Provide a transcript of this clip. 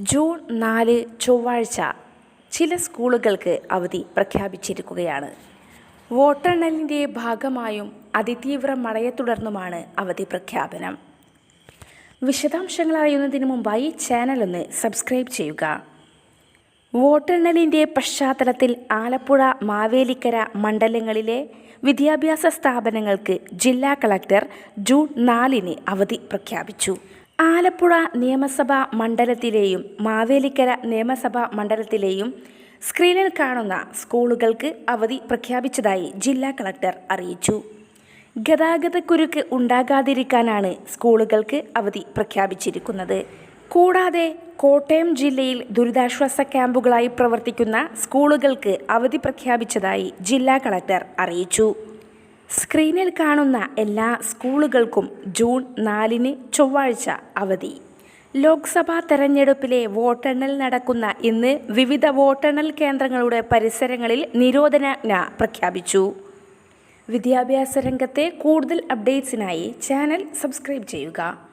June നാല് ചൊവ്വാഴ്ച ചില സ്കൂളുകൾക്ക് അവധി പ്രഖ്യാപിച്ചിരിക്കുകയാണ്. വോട്ടെണ്ണലിന്റെ ഭാഗമായും അതിതീവ്ര മഴയെ തുടർന്നുമാണ് അവധി പ്രഖ്യാപനം. വിശദാംശങ്ങൾ അറിയുന്നതിന് മുമ്പായി ചാനൽ ഒന്ന് സബ്സ്ക്രൈബ് ചെയ്യുക. വോട്ടെണ്ണലിന്റെ പശ്ചാത്തലത്തിൽ ആലപ്പുഴ മാവേലിക്കര മണ്ഡലങ്ങളിലെ വിദ്യാഭ്യാസ സ്ഥാപനങ്ങൾക്ക് ജില്ലാ കളക്ടർ ജൂൺ നാലിന് അവധി പ്രഖ്യാപിച്ചു. ആലപ്പുഴ നിയമസഭാ മണ്ഡലത്തിലെയും മാവേലിക്കര നിയമസഭാ മണ്ഡലത്തിലെയും സ്ക്രീനിൽ കാണുന്ന സ്കൂളുകൾക്ക് അവധി പ്രഖ്യാപിച്ചതായി ജില്ലാ കളക്ടർ അറിയിച്ചു. ഗതാഗതക്കുരുക്ക് ഉണ്ടാകാതിരിക്കാനാണ് സ്കൂളുകൾക്ക് അവധി പ്രഖ്യാപിച്ചിരിക്കുന്നത്. കൂടാതെ കോട്ടയം ജില്ലയിൽ ദുരിതാശ്വാസ ക്യാമ്പുകളായി പ്രവർത്തിക്കുന്ന സ്കൂളുകൾക്ക് അവധി പ്രഖ്യാപിച്ചതായി ജില്ലാ കളക്ടർ അറിയിച്ചു. സ്ക്രീനിൽ കാണുന്ന എല്ലാ സ്കൂളുകൾക്കും ജൂൺ നാലിന് ചൊവ്വാഴ്ച അവധി. ലോക്സഭാ തെരഞ്ഞെടുപ്പിലെ വോട്ടെണ്ണൽ നടക്കുന്ന ഇന്ന് വിവിധ വോട്ടെണ്ണൽ കേന്ദ്രങ്ങളുടെ പരിസരങ്ങളിൽ നിരോധനാജ്ഞ പ്രഖ്യാപിച്ചു. വിദ്യാഭ്യാസ രംഗത്തെ കൂടുതൽ അപ്ഡേറ്റ്സിനായി ചാനൽ സബ്സ്ക്രൈബ് ചെയ്യുക.